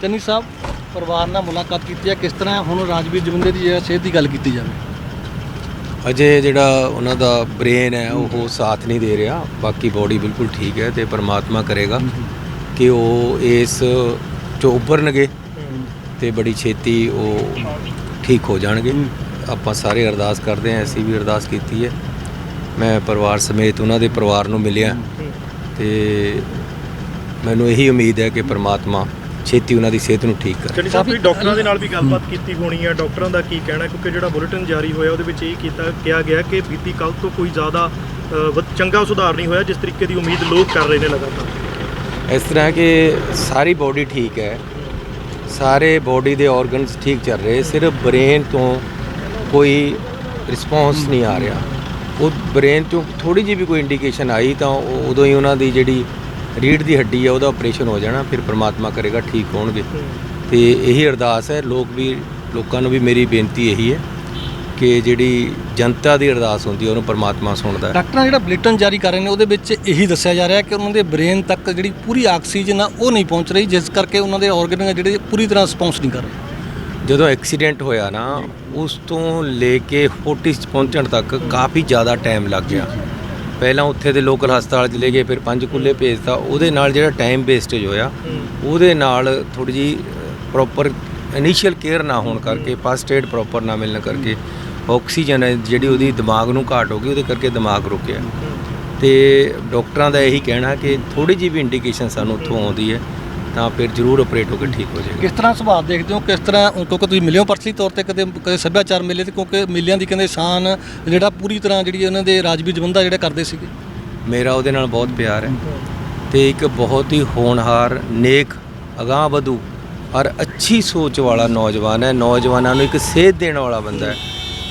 ਚੰਨੀ ਸਾਹਿਬ ਪਰਿਵਾਰ ਨਾਲ ਮੁਲਾਕਾਤ ਕੀਤੀ ਹੈ ਕਿਸ ਤਰ੍ਹਾਂ ਹੁਣ ਰਾਜਵੀਰ ਜਵੰਦੇ ਦੀ ਸਿਹਤ ਦੀ ਗੱਲ ਕੀਤੀ ਜਾਵੇ? ਅਜੇ ਜਿਹੜਾ ਉਹਨਾਂ ਦਾ ਬ੍ਰੇਨ ਹੈ ਉਹ ਸਾਥ ਨਹੀਂ ਦੇ ਰਿਹਾ ਬਾਕੀ ਬਾਡੀ ਬਿਲਕੁਲ ਠੀਕ ਹੈ ਤੇ ਪਰਮਾਤਮਾ ਕਰੇਗਾ ਕਿ ਉਹ ਇਸ ਚੋਂ ਉੱਭਰਨਗੇ ਤੇ ਬੜੀ ਛੇਤੀ ਉਹ ਠੀਕ ਹੋ ਜਾਣਗੇ। ਆਪਾਂ ਸਾਰੇ ਅਰਦਾਸ ਕਰਦੇ ਹਾਂ ਅਸੀਂ ਵੀ ਅਰਦਾਸ ਕੀਤੀ ਹੈ। ਮੈਂ ਪਰਿਵਾਰ ਸਮੇਤ ਉਹਨਾਂ ਦੇ ਪਰਿਵਾਰ ਨੂੰ ਮਿਲਿਆ ਤੇ ਮੈਨੂੰ ਇਹੀ ਉਮੀਦ ਹੈ ਕਿ ਪਰਮਾਤਮਾ ਛੇਤੀ ਉਹਨਾਂ ਦੀ ਸਿਹਤ ਨੂੰ ਠੀਕ ਕਰੇ ਚੰਨੀ ਸਾਹਿਬ ਤੁਸੀਂ ਡਾਕਟਰਾਂ ਦੇ ਨਾਲ ਵੀ ਗੱਲਬਾਤ ਕੀਤੀ ਹੋਣੀ ਹੈ ਡਾਕਟਰਾਂ ਦਾ ਕੀ ਕਹਿਣਾ ਕਿਉਂਕਿ ਜਿਹੜਾ ਬੁਲੇਟਿਨ ਜਾਰੀ ਹੋਇਆ ਉਹਦੇ ਵਿੱਚ ਇਹ ਕੀਤਾ ਕਿਹਾ ਗਿਆ ਕਿ ਬੀਤੀ ਕੱਲ ਤੋਂ ਕੋਈ ਜ਼ਿਆਦਾ ਚੰਗਾ ਸੁਧਾਰ ਨਹੀਂ ਹੋਇਆ ਜਿਸ ਤਰੀਕੇ ਦੀ ਉਮੀਦ ਲੋਕ ਕਰ ਰਹੇ ਨੇ ਲਗਾਤਾਰ। ਇਸ ਤਰ੍ਹਾਂ ਕਿ ਸਾਰੀ ਬਾਡੀ ਠੀਕ ਹੈ। ਸਾਰੇ ਬਾਡੀ ਦੇ ਆਰਗਨਸ ਠੀਕ ਚੱਲ ਰਹੇ ਸਿਰਫ ਬ੍ਰੇਨ ਤੋਂ ਕੋਈ ਰਿਸਪੌਂਸ ਨਹੀਂ ਆ ਰਿਹਾ। ਉਹ ਬ੍ਰੇਨ ਤੋਂ ਥੋੜੀ ਜਿਹੀ ਵੀ ਕੋਈ ਇੰਡੀਕੇਸ਼ਨ ਆਈ ਤਾਂ ਉਹ- ਉਦੋਂ ਹੀ ਉਹਨਾਂ ਦੀ ਜਿਹੜੀ ਰੀੜ ਦੀ ਹੱਡੀ ਹੈ ਉਹਦਾ ਆਪਰੇਸ਼ਨ ਹੋ ਜਾਣਾ ਫਿਰ ਪ੍ਰਮਾਤਮਾ ਕਰੇਗਾ ਠੀਕ ਹੋਣਗੇ। ਤੇ ਇਹੀ ਅਰਦਾਸ ਹੈ ਲੋਕ ਵੀ ਲੋਕਾਂ ਨੂੰ ਵੀ ਮੇਰੀ ਬੇਨਤੀ ਇਹੀ ਹੈ ਕਿ ਜਿਹੜੀ ਜਨਤਾ ਦੀ ਅਰਦਾਸ ਹੁੰਦੀ ਹੈ ਉਹਨੂੰ ਪ੍ਰਮਾਤਮਾ ਸੁਣਦਾ ਹੈ। ਡਾਕਟਰਾਂ ਜਿਹੜਾ ਬੁਲੇਟਿਨ ਜਾਰੀ ਕਰ ਰਹੇ ਨੇ ਉਹਦੇ ਵਿੱਚ ਇਹੀ ਦੱਸਿਆ ਜਾ ਰਿਹਾ ਕਿ ਉਹਨਾਂ ਦੇ ਬ੍ਰੇਨ ਤੱਕ ਜਿਹੜੀ ਪੂਰੀ ਆਕਸੀਜਨ ਆ ਉਹ ਨਹੀਂ ਪਹੁੰਚ ਰਹੀ ਜਿਸ ਕਰਕੇ ਉਹਨਾਂ ਦੇ ਆਰਗਨ ਆ ਜਿਹੜੇ ਪੂਰੀ ਤਰ੍ਹਾਂ ਰਿਸਪੌਂਸ ਨਹੀਂ ਕਰ ਰਹੇ। ਜਦੋਂ ਐਕਸੀਡੈਂਟ ਹੋਇਆ ਨਾ ਉਸ ਤੋਂ ਲੈ ਕੇ ਫੋਰਟਿਸ ਪਹੁੰਚਣ ਤੱਕ ਕਾਫੀ ਜ਼ਿਆਦਾ ਟਾਈਮ ਲੱਗ ਗਿਆ। ਪਹਿਲਾਂ ਉੱਥੇ ਦੇ ਲੋਕਲ ਹਸਪਤਾਲ ਚ ਲੈ ਗਏ, ਫਿਰ ਪੰਜਕੂਲੇ ਭੇਜਤਾ। ਉਹਦੇ ਨਾਲ ਜਿਹੜਾ ਟਾਈਮ ਵੇਸਟੇਜ ਹੋਇਆ, ਉਹਦੇ ਨਾਲ ਥੋੜੀ ਜੀ ਪ੍ਰੋਪਰ ਇਨੀਸ਼ੀਅਲ ਕੇਅਰ ਨਾ ਹੋਣ ਕਰਕੇ ਫਸਟ ਏਡ ਪ੍ਰੋਪਰ ਨਾ ਮਿਲਣ ਕਰਕੇ ਆਕਸੀਜਨ ਹੈ ਜਿਹੜੀ ਉਹਦੀ ਦਿਮਾਗ ਨੂੰ ਘਾਟ ਹੋ ਗਈ, ਉਹਦੇ ਕਰਕੇ ਦਿਮਾਗ ਰੁਕਿਆ। ਤੇ ਡਾਕਟਰਾਂ ਦਾ ਇਹੀ ਕਹਿਣਾ ਕਿ ਥੋੜੀ ਜਿਹੀ ਵੀ ਇੰਡੀਕੇਸ਼ਨ ਸਾਨੂੰ ਉੱਥੋਂ ਆਉਂਦੀ ਹੈ। ਤਾਂ ਫਿਰ ਜ਼ਰੂਰ ਆਪਰੇਟ ਹੋ ਕੇ ਠੀਕ ਹੋ ਜਾਏਗਾ। ਕਿਸ ਤਰ੍ਹਾਂ ਸੁਭਾਅ ਦੇਖਦੇ ਹੋ? ਕਿਸ ਤਰ੍ਹਾਂ ਕਿਉਂਕਿ ਤੁਸੀਂ ਮਿਲਿਓ ਪਰਸਨਲੀ ਤੌਰ ਤੇ ਕਦੇ ਕਦੇ ਸੱਭਿਆਚਾਰ ਮੇਲੇ ਤੇ ਕਿਉਂਕਿ ਮੇਲਿਆਂ ਦੀ ਕਹਿੰਦੇ ਸ਼ਾਨ ਜਿਹੜਾ ਪੂਰੀ ਤਰ੍ਹਾਂ ਜਿਹੜੀ ਉਹਨਾਂ ਦੇ ਰਾਜਵੀਰ ਜਵੰਦਾ ਜਿਹੜੇ ਕਰਦੇ ਸੀਗੇ। ਮੇਰਾ ਉਹਦੇ ਨਾਲ ਬਹੁਤ ਪਿਆਰ ਹੈ ਤੇ ਇੱਕ ਬਹੁਤ ਹੀ ਹੋਣਹਾਰ ਨੇਕ ਅਗਾਹ ਵਧੂ ਔਰ ਅੱਛੀ ਸੋਚ ਵਾਲਾ ਨੌਜਵਾਨ ਹੈ। ਨੌਜਵਾਨਾਂ ਨੂੰ ਇੱਕ ਸੇਧ ਦੇਣ ਵਾਲਾ ਬੰਦਾ ਹੈ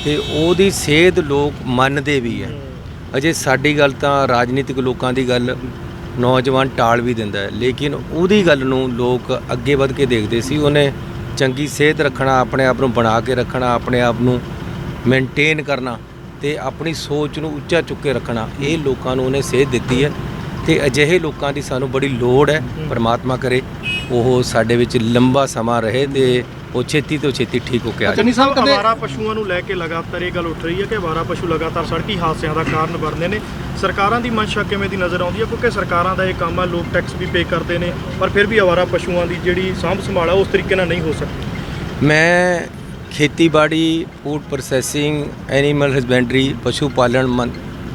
ਤੇ ਉਹਦੀ ਸੇਧ ਲੋਕ ਮੰਨਦੇ ਵੀ ਹੈ। ਅਜੇ ਸਾਡੀ ਗੱਲ ਤਾਂ ਰਾਜਨੀਤਿਕ ਲੋਕਾਂ ਦੀ ਗੱਲ ਨੌਜਵਾਨ ਟਾਲ ਵੀ ਦਿੰਦਾ ਹੈ। ਲੇਕਿਨ ਉਹਦੀ ਗੱਲ ਨੂੰ ਲੋਕ ਅੱਗੇ ਵੱਧ ਕੇ ਦੇਖਦੇ ਸੀ। ਉਹਨੇ ਚੰਗੀ ਸਿਹਤ ਰੱਖਣਾ ਆਪਣੇ ਆਪ ਨੂੰ ਬਣਾ ਕੇ ਰੱਖਣਾ ਆਪਣੇ ਆਪ ਨੂੰ ਮੇਨਟੇਨ ਕਰਨਾ ਤੇ ਆਪਣੀ ਸੋਚ ਨੂੰ ਉੱਚਾ ਚੁੱਕ ਕੇ ਰੱਖਣਾ ਇਹ ਲੋਕਾਂ ਨੂੰ ਉਹਨੇ ਸੇਧ ਦਿੱਤੀ ਹੈ ਤੇ ਅਜਿਹੇ ਲੋਕਾਂ ਦੀ ਸਾਨੂੰ ਬੜੀ ਲੋੜ ਹੈ। ਪਰਮਾਤਮਾ ਕਰੇ ਉਹ ਸਾਡੇ ਵਿੱਚ ਲੰਬਾ ਸਮਾਂ ਰਹੇ ਤੇ ਉਹ ਛੇਤੀ ਤੋਂ ਛੇਤੀ ਠੀਕ ਹੋ ਕੇ ਆ ਚੰਨੀ ਸਾਹਿਬ ਕਦੇ ਅਵਾਰਾ ਪਸ਼ੂਆਂ ਨੂੰ ਲੈ ਕੇ ਲਗਾਤਾਰ ਇਹ ਗੱਲ ਉੱਠ ਰਹੀ ਹੈ ਕਿ ਅਵਾਰਾ ਪਸ਼ੂ ਲਗਾਤਾਰ ਸੜਕੀ ਹਾਦਸਿਆਂ ਦਾ ਕਾਰਨ ਬਣਦੇ ਨੇ। ਸਰਕਾਰਾਂ ਦੀ ਮਨਸ਼ਾ ਕਿਵੇਂ ਦੀ ਨਜ਼ਰ ਆਉਂਦੀ ਹੈ? ਕਿਉਂਕਿ ਸਰਕਾਰਾਂ ਦਾ ਇਹ ਕੰਮ ਹੈ ਲੋਕ ਟੈਕਸ ਵੀ ਪੇ ਕਰਦੇ ਨੇ ਪਰ ਫਿਰ ਵੀ ਅਵਾਰਾ ਪਸ਼ੂਆਂ ਦੀ ਜਿਹੜੀ ਸਾਂਭ ਸੰਭਾਲ ਹੈ ਉਸ ਤਰੀਕੇ ਨਾਲ ਨਹੀਂ ਹੋ ਸਕਦੀ। ਮੈਂ ਖੇਤੀਬਾੜੀ ਫੂਡ ਪ੍ਰੋਸੈਸਿੰਗ ਐਨੀਮਲ ਹਸਬੈਂਡਰੀ ਪਸ਼ੂ ਪਾਲਣ ਮੰ-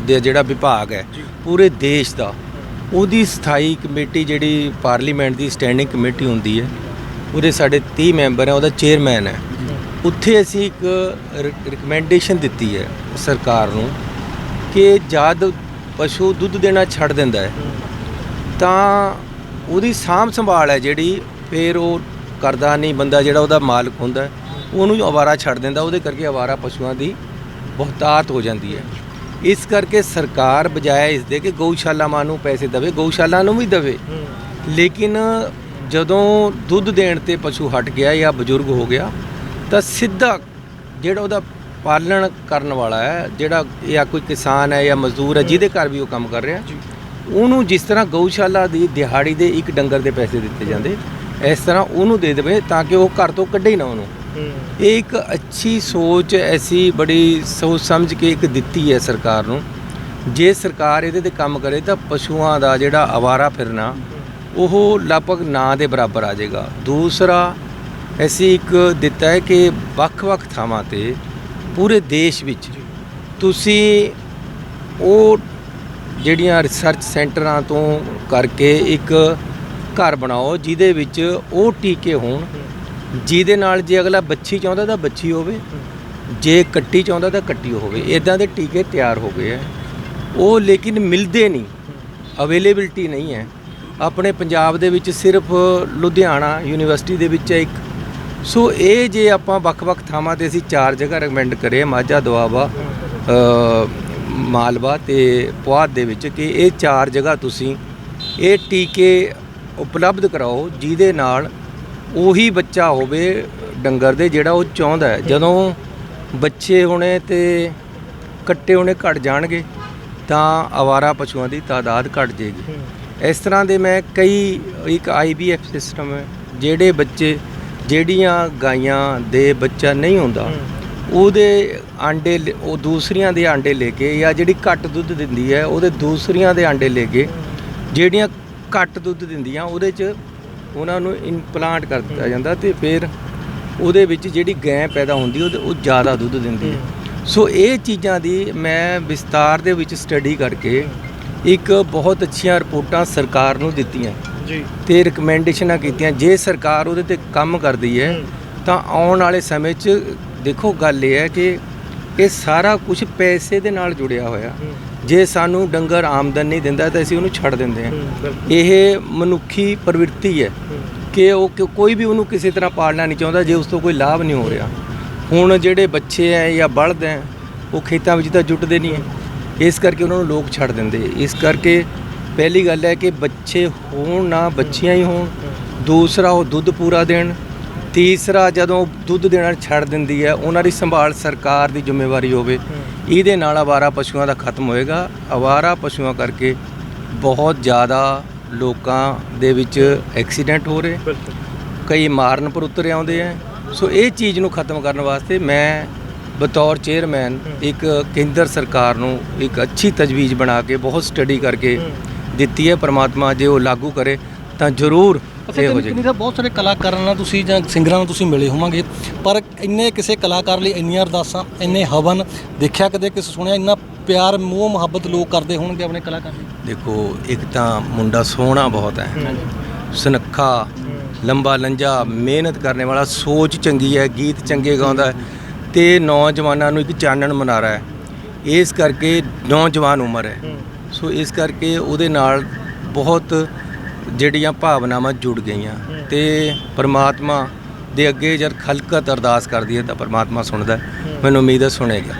ਦੇ ਜਿਹੜਾ ਵਿਭਾਗ ਹੈ ਪੂਰੇ ਦੇਸ਼ ਦਾ ਉਹਦੀ ਸਥਾਈ ਕਮੇਟੀ ਜਿਹੜੀ ਪਾਰਲੀਮੈਂਟ ਦੀ ਸਟੈਂਡਿੰਗ ਕਮੇਟੀ ਹੁੰਦੀ ਹੈ ਉਹਦੇ ਸਾਡੇ 30 ਮੈਂਬਰ ਹੈ ਉਹਦਾ ਚੇਅਰਮੈਨ ਹੈ। ਉੱਥੇ ਅਸੀਂ ਇੱਕ ਰਿਕਮੈਂਡੇਸ਼ਨ ਦਿੱਤੀ ਹੈ ਸਰਕਾਰ ਨੂੰ ਕਿ ਜਦ ਪਸ਼ੂ ਦੁੱਧ ਦੇਣਾ ਛੱਡ ਦਿੰਦਾ ਹੈ ਤਾਂ ਉਹਦੀ ਸਾਂਭ ਸੰਭਾਲ ਹੈ ਜਿਹੜੀ ਫਿਰ ਉਹ ਕਰਦਾ ਨਹੀਂ ਬੰਦਾ ਜਿਹੜਾ ਉਹਦਾ ਮਾਲਕ ਹੁੰਦਾ ਉਹਨੂੰ ਅਵਾਰਾ ਛੱਡ ਦਿੰਦਾ ਉਹਦੇ ਕਰਕੇ ਅਵਾਰਾ ਪਸ਼ੂਆਂ ਦੀ ਬਹੁਤਾਤ ਹੋ ਜਾਂਦੀ ਹੈ। ਇਸ ਕਰਕੇ ਸਰਕਾਰ ਬਜਾਏ ਇਸ ਦੇ ਕਿ ਗਊਸ਼ਾਲਾਵਾਂ ਨੂੰ ਪੈਸੇ ਦੇਵੇ ਗਊਸ਼ਾਲਾ ਨੂੰ ਵੀ ਦੇਵੇ। ਲੇਕਿਨ ਜਦੋਂ ਦੁੱਧ ਦੇਣ ਤੇ ਪਸ਼ੂ ਹਟ ਗਿਆ ਜਾਂ ਬਜ਼ੁਰਗ ਹੋ ਗਿਆ ਤਾਂ ਸਿੱਧਾ ਜਿਹੜਾ ਉਹਦਾ ਪਾਲਣ ਕਰਨ ਵਾਲਾ ਹੈ ਜਿਹੜਾ ਜਾਂ ਕੋਈ ਕਿਸਾਨ ਹੈ ਜਾਂ ਮਜ਼ਦੂਰ ਹੈ ਜਿਹਦੇ ਘਰ ਵੀ ਉਹ ਕੰਮ ਕਰ ਰਿਹਾ ਉਹਨੂੰ ਜਿਸ ਤਰ੍ਹਾਂ ਗਊਸ਼ਾਲਾ ਦੀ ਦਿਹਾੜੀ ਦੇ ਇੱਕ ਡੰਗਰ ਦੇ ਪੈਸੇ ਦਿੱਤੇ ਜਾਂਦੇ ਇਸ ਤਰ੍ਹਾਂ ਉਹਨੂੰ ਦੇ ਦੇਵੇ ਤਾਂ ਕਿ ਉਹ ਘਰ ਤੋਂ ਕੱਢੇ ਹੀ ਨਾ ਉਹਨੂੰ। ਇਹ ਇੱਕ ਅੱਛੀ ਸੋਚ ਐਸੀ ਬੜੀ ਸੋਚ ਸਮਝ ਕੇ ਇੱਕ ਦਿੱਤੀ ਹੈ ਸਰਕਾਰ ਨੂੰ। ਜੇ ਸਰਕਾਰ ਇਹਦੇ ਤੇ ਕੰਮ ਕਰੇ ਤਾਂ ਪਸ਼ੂਆਂ ਦਾ ਜਿਹੜਾ ਆਵਾਰਾ ਫਿਰਨਾ ਉਹ ਲਗਭਗ ਨਾ ਦੇ ਬਰਾਬਰ ਆ ਜਾਏਗਾ। ਦੂਸਰਾ, ਅਸੀਂ ਇੱਕ ਦਿੱਤਾ ਹੈ ਕਿ ਵੱਖ-ਵੱਖ ਥਾਵਾਂ ਤੇ ਪੂਰੇ ਦੇਸ਼ ਵਿੱਚ ਤੁਸੀਂ ਉਹ ਜਿਹੜੀਆਂ ਰਿਸਰਚ ਸੈਂਟਰਾਂ ਤੋਂ ਕਰਕੇ ਇੱਕ ਘਰ ਬਣਾਓ, ਜਿਹਦੇ ਵਿੱਚ ਉਹ ਟੀਕੇ ਹੋਣ, ਜਿਹਦੇ ਨਾਲ ਜੇ ਅਗਲਾ ਬੱਚੀ ਚਾਹੁੰਦਾ ਤਾਂ ਬੱਚੀ ਹੋਵੇ, ਜੇ ਕੱਟੀ ਚਾਹੁੰਦਾ ਤਾਂ ਕੱਟੀ ਹੋਵੇ। ਇਦਾਂ ਦੇ ਟੀਕੇ ਤਿਆਰ ਹੋ ਗਏ ਆ ਉਹ ਲੇਕਿਨ ਮਿਲਦੇ ਨਹੀਂ। ਅਵੇਲੇਬਿਲਟੀ ਨਹੀਂ ਹੈ। ਆਪਣੇ ਪੰਜਾਬ ਦੇ ਵਿੱਚ ਸਿਰਫ ਲੁਧਿਆਣਾ ਯੂਨੀਵਰਸਿਟੀ ਦੇ ਵਿੱਚ ਹੈ ਇੱਕ। ਸੋ ਇਹ ਜੇ ਆਪਾਂ ਵੱਖ-ਵੱਖ ਥਾਵਾਂ ਤੇ ਅਸੀਂ ਚਾਰ ਜਗ੍ਹਾ ਰეკਮੈਂਡ ਕਰੇ, ਮਾਝਾ, ਦੁਆਬਾ ਮਾਲਵਾ ਤੇ ਪੁਆਧ ਦੇ ਵਿੱਚ ਕਿ ਇਹ ਚਾਰ ਜਗ੍ਹਾ ਤੁਸੀਂ ਇਹ ਟੀਕੇ ਉਪਲਬਧ ਕਰਾਓ ਜਿਹਦੇ ਨਾਲ ਉਹੀ ਬੱਚਾ ਹੋਵੇ ਡੰਗਰ ਦੇ ਜਿਹੜਾ ਉਹ ਚਾਹੁੰਦਾ ਹੈ। ਜਦੋਂ ਬੱਚੇ ਹੋਣੇ ਤੇ ਕੱਟੇ ਹੋਣੇ ਘਟ ਜਾਣਗੇ ਤਾਂ ਆਵਾਰਾ ਪਸ਼ੂਆਂ ਦੀ ਤਾਦਾਦ ਘਟ ਜਾਏਗੀ। ਇਸ ਤਰ੍ਹਾਂ ਦੇ ਮੈਂ ਕਈ ਇੱਕ ਆਈਬੀਐਫ ਸਿਸਟਮ ਹੈ ਜਿਹੜੇ ਬੱਚੇ ਜਿਹੜੀਆਂ ਗਾਈਆਂ ਦੇ ਬੱਚਾ ਨਹੀਂ ਹੁੰਦਾ ਉਹਦੇ ਆਂਡੇ ਉਹ ਦੂਸਰੀਆਂ ਦੇ ਆਂਡੇ ਲੈ ਕੇ ਜਾਂ ਜਿਹੜੀ ਘੱਟ ਦੁੱਧ ਦਿੰਦੀ ਹੈ ਉਹਦੇ ਦੂਸਰੀਆਂ ਦੇ ਆਂਡੇ ਲੈ ਕੇ ਜਿਹੜੀਆਂ ਘੱਟ ਦੁੱਧ ਦਿੰਦੀਆਂ ਉਹਦੇ 'ਚ ਉਹਨਾਂ ਨੂੰ ਇੰਪਲਾਂਟ ਕਰ ਦਿੱਤਾ ਜਾਂਦਾ ਤੇ ਫਿਰ ਉਹਦੇ ਵਿੱਚ ਜਿਹੜੀ ਗੈਂ ਪੈਦਾ ਹੁੰਦੀ ਉਹ ਜ਼ਿਆਦਾ ਦੁੱਧ ਦਿੰਦੀ ਹੈ। ਸੋ ਇਹ ਚੀਜ਼ਾਂ ਦੀ ਮੈਂ ਵਿਸਤਾਰ ਦੇ ਵਿੱਚ ਸਟੱਡੀ ਕਰਕੇ ਇੱਕ ਬਹੁਤ ਅੱਛੀਆਂ ਰਿਪੋਰਟਾਂ ਸਰਕਾਰ ਨੂੰ ਦਿੱਤੀਆਂ। ਜੀ। ਤੇ ਰეკਮੈਂਡੇਸ਼ਨਾਂ ਕੀਤੀਆਂ। ਜੇ ਸਰਕਾਰ ਉਹਦੇ ਤੇ ਕੰਮ ਕਰਦੀ ਹੈ ਤਾਂ ਆਉਣ ਵਾਲੇ ਸਮੇਂ 'ਚ ਦੇਖੋ ਗੱਲ ਇਹ ਹੈ ਕਿ ਇਹ ਸਾਰਾ ਕੁਝ ਪੈਸੇ ਦੇ ਨਾਲ ਜੁੜਿਆ ਹੋਇਆ। ਜੇ ਸਾਨੂੰ ਡੰਗਰ ਆਮਦਨ ਨਹੀਂ ਦਿੰਦਾ ਤਾਂ ਅਸੀਂ ਉਹਨੂੰ ਛੱਡ ਦਿੰਦੇ ਹਾਂ। ਇਹ ਮਨੁੱਖੀ ਪ੍ਰਵਿਰਤੀ ਹੈ। ਕਿ ਉਹ ਕੋਈ ਵੀ ਉਹਨੂੰ ਕਿਸੇ ਤਰ੍ਹਾਂ ਪਾਲਣਾ ਨਹੀਂ ਚਾਹੁੰਦਾ ਜੇ ਉਸ ਤੋਂ ਕੋਈ ਲਾਭ ਨਹੀਂ ਹੋ ਰਿਹਾ। ਹੁਣ ਜਿਹੜੇ ਬੱਚੇ ਐ ਜਾਂ ਬਲਦ ਐ ਉਹ ਖੇਤਾਂ ਵਿੱਚ ਤਾਂ ਜੁਟਦੇ ਨਹੀਂ ਐ ਇਸ ਕਰਕੇ ਉਹਨਾਂ ਨੂੰ ਲੋਕ ਛੱਡ ਦਿੰਦੇ। ਇਸ ਕਰਕੇ ਪਹਿਲੀ ਗੱਲ ਹੈ ਕਿ ਬੱਚੇ ਹੋਣ ਨਾ ਬੱਚੀਆਂ ਹੀ ਹੋਣ ਦੂਸਰਾ ਉਹ ਦੁੱਧ ਪੂਰਾ ਦੇਣ ਤੀਸਰਾ ਜਦੋਂ ਦੁੱਧ ਦੇਣਾ ਛੱਡ ਦਿੰਦੀ ਹੈ ਉਹਨਾਂ ਦੀ ਸੰਭਾਲ ਸਰਕਾਰ ਦੀ ਜ਼ਿੰਮੇਵਾਰੀ ਹੋਵੇ। ਇਹਦੇ ਨਾਲ ਆਵਾਰਾ ਪਸ਼ੂਆਂ ਦਾ ਖਤਮ ਹੋਏਗਾ। ਆਵਾਰਾ ਪਸ਼ੂਆਂ ਕਰਕੇ ਬਹੁਤ ਜ਼ਿਆਦਾ ਲੋਕਾਂ ਦੇ ਵਿੱਚ ਐਕਸੀਡੈਂਟ ਹੋ ਰਹੇ। ਕਈ ਮਾਰਨ ਪਰ ਉਤਰ ਆਉਂਦੇ ਆ ਸੋ ਇਹ ਚੀਜ਼ ਨੂੰ ਖਤਮ ਕਰਨ ਵਾਸਤੇ ਮੈਂ ਬਤੌਰ ਚੇਅਰਮੈਨ ਇੱਕ ਕੇਂਦਰ ਸਰਕਾਰ ਨੂੰ ਇੱਕ ਅੱਛੀ ਤਜਵੀਜ਼ ਬਣਾ ਕੇ ਬਹੁਤ ਸਟੱਡੀ ਕਰਕੇ ਦਿੱਤੀ ਹੈ ਪ੍ਰਮਾਤਮਾ ਜੇ ਉਹ ਲਾਗੂ ਕਰੇ ਤਾਂ ਜ਼ਰੂਰ ਇਹ ਹੋ ਜਾਏਗੀ। ਬਹੁਤ ਸਾਰੇ ਕਲਾਕਾਰਾਂ ਨਾਲ ਤੁਸੀਂ ਜਾਂ ਸਿੰਗਰਾਂ ਨਾਲ ਤੁਸੀਂ ਮਿਲੇ ਹੋਵਾਂਗੇ ਪਰ ਇੰਨੇ ਕਿਸੇ ਕਲਾਕਾਰ ਲਈ ਇੰਨੀਆਂ ਅਰਦਾਸਾਂ ਇੰਨੇ ਹਵਨ ਦੇਖਿਆ ਕਦੇ ਕਿਸੇ ਸੁਣਿਆ ਇੰਨਾ ਪਿਆਰ ਮੋਹ ਮੁਹੱਬਤ ਲੋਕ ਕਰਦੇ ਹੋਣਗੇ ਆਪਣੇ ਕਲਾਕਾਰ ਲਈ? ਦੇਖੋ ਇੱਕ ਤਾਂ ਮੁੰਡਾ ਸੋਹਣਾ ਬਹੁਤ ਹੈ। ਸੁਨੱਖਾ ਲੰਬਾ ਲੰਜਾ ਮਿਹਨਤ ਕਰਨ ਵਾਲਾ ਸੋਚ ਚੰਗੀ ਹੈ ਗੀਤ ਚੰਗੇ ਗਾਉਂਦਾ ਹੈ। ਤੇ ਨੌਜਵਾਨਾਂ ਨੂੰ ਇੱਕ ਚਾਨਣ ਮਨਾਰਾ ਹੈ। ਇਸ ਕਰਕੇ ਨੌਜਵਾਨ ਉਮਰ ਹੈ। ਸੋ ਇਸ ਕਰਕੇ ਉਹਦੇ ਨਾਲ ਬਹੁਤ ਜਿਹੜੀਆਂ ਭਾਵਨਾਵਾਂ ਜੁੜ ਗਈਆਂ। ਤੇ ਪਰਮਾਤਮਾ ਦੇ ਅੱਗੇ ਜਦ ਖਲਕਤ ਅਰਦਾਸ ਕਰਦੀ ਹੈ ਤਾਂ ਪਰਮਾਤਮਾ ਸੁਣਦਾ ਮੈਨੂੰ ਉਮੀਦ ਹੈ ਸੁਣੇਗਾ।